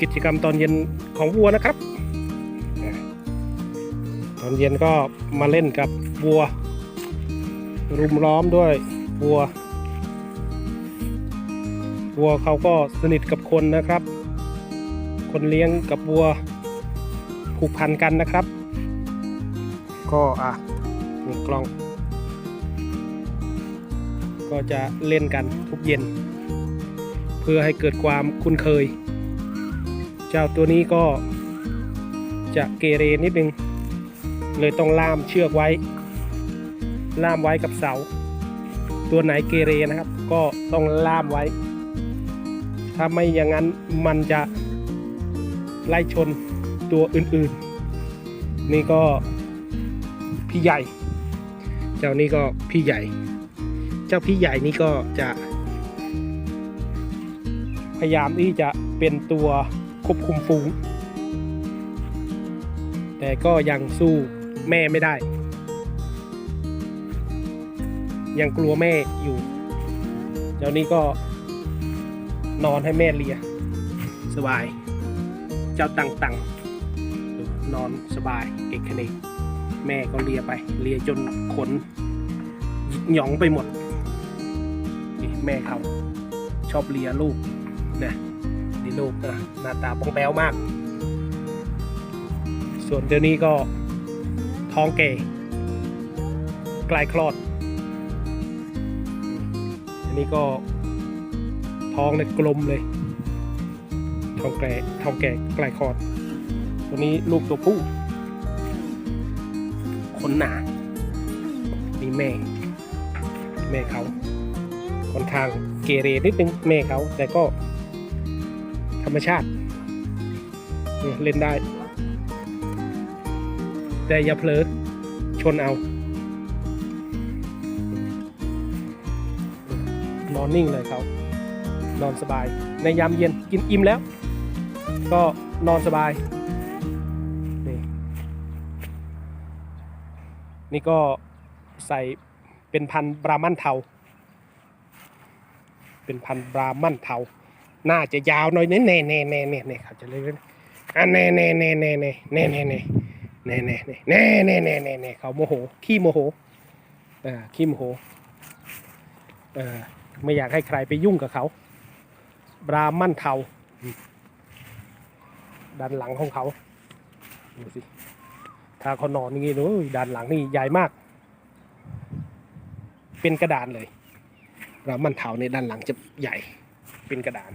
กิจกรรมตอนเย็นของวัวนะครับ ตอนเย็นก็มาเล่นกับวัว รุมล้อมด้วยวัว วัวเขาก็สนิทกับคนนะครับ คนเลี้ยงกับวัวผูกพันกันนะครับ ก็อะนี่กล้อง ก็จะเล่นกันทุกเย็น เพื่อให้เกิดความคุ้นเคย เจ้าตัวนี้ก็จะเกเรนิดนึง เลยต้องล่ามเชือกไว้ ล่ามไว้กับเสา ตัวไหนเกเรนะครับ ก็ต้องล่ามไว้ ถ้าไม่อย่างนั้นมันจะไล่ชนตัวอื่นๆ นี่ก็พี่ใหญ่ เจ้านี้ก็พี่ใหญ่ เจ้าพี่ใหญ่นี่ก็จะ พยายามที่จะเป็นตัว ควบคุมฝูง แต่ก็ยังสู้แม่ไม่ได้ ยังกลัวแม่อยู่ เจ้านี้ก็นอนให้แม่เลีย สบาย เจ้าตังตังนอนสบายเอกเนกแม่ก็เลียไป เลียจนขนหยองไปหมดนี่แม่เขาชอบเลียลูกนะ นี่ลูกนะหน้าตาปองแป๊วมาก ส่วนเดี๋ยวนี้ก็ท้องแก่ใกล้คลอด อันนี้ก็ท้องเนี่ยกลมเลย ท้องแก่ท้องแก่ใกล้คลอด ตัวนี้ลูกตัวผู้ขนหนานี่แม่ แม่เขาค่อนข้างเกเรนิดนึงแม่เขาแต่ก็ ธรรมชาติเล่นได้ แต่อย่าเผลอชนเอา นอนนิ่งเลยเขานอนสบาย ในยามเย็นกินอิ่มแล้ว ก็นอนสบายนี่นี่ก็ใส่เป็นพันบรามันเทา เป็นพันบรามันเทา น่าจะยาวหน่อยเน่เน่เน่เน่เน่เน่เขาจะเล่นอะเน่เน่เน่เน่เน่เน่เน่เน่เน่เน่เน่เน่เน่เน่เน่เน่เขาโมโห ขี้โมโหอ่าขี้โมโหเออไม่อยากให้ใครไปยุ่งกับเขา บรามันเทาด้านหลังของเขาดูสิถ้าเขานอนอย่างงี้ดูด้านหลังนี่ใหญ่มาก เป็นกระดานเลยบรามันเทาในด้านหลังจะใหญ่เป็นกระดาน